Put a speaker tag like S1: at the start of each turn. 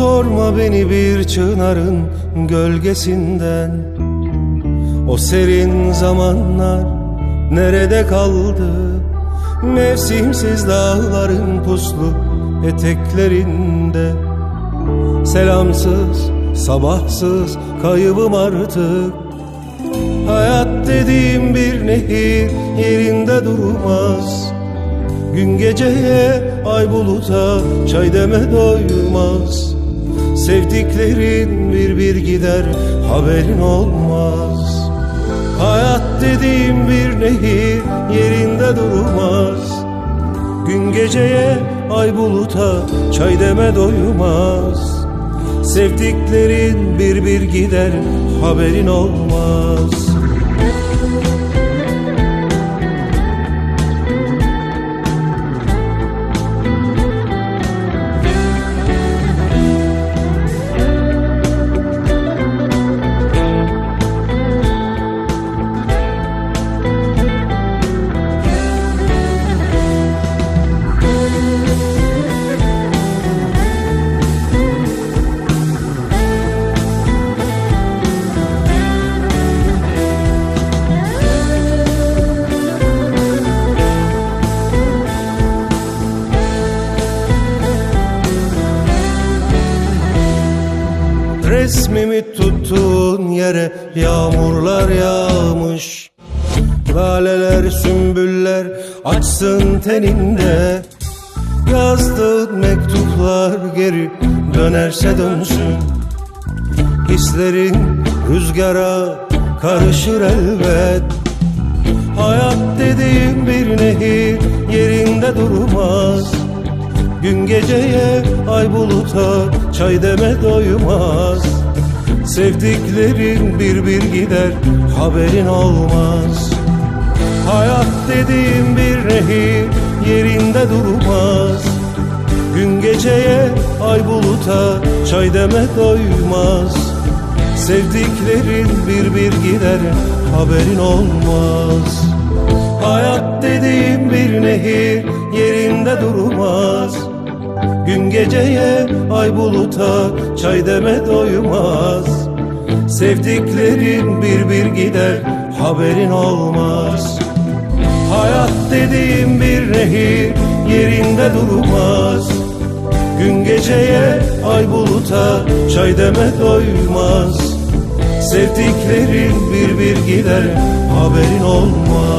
S1: Alma beni bir çınarın gölgesinden. O serin zamanlar nerede kaldı? Mevsimsiz dağların puslu eteklerinde. Selamsız, sabahsız kaybım artık. Hayat dediğim bir nehir yerinde durmaz. Gün geceye ay buluta çay deme doymaz Sevdiklerin bir bir gider haberin olmaz. Hayat dediğim bir nehir yerinde durmaz. Gün geceye ay buluta çay deme doymaz. Sevdiklerin bir bir gider haberin olmaz Resmimi tuttuğun yere yağmurlar yağmış. Laleler sümbüller açsın teninde. Yazdığın mektuplar geri dönerse dönsün. Hislerin rüzgara karışır elbet. Hayat dediğim bir nehir yerinde durmaz. Gün geceye ay buluta çay deme doymaz Sevdiklerin bir bir gider haberin olmaz. Hayat dediğim bir nehir yerinde durmaz. Gün geceye ay buluta çay deme doymaz. Sevdiklerin bir bir gider haberin olmaz. Hayat dediğim bir nehir yerinde durmaz Gün geceye ay buluta çay deme doymaz. Sevdiklerin bir bir gider haberin olmaz. Hayat dediğim bir nehir yerinde durmaz. Gün geceye ay buluta çay deme doymaz. Sevdiklerin bir bir gider haberin olmaz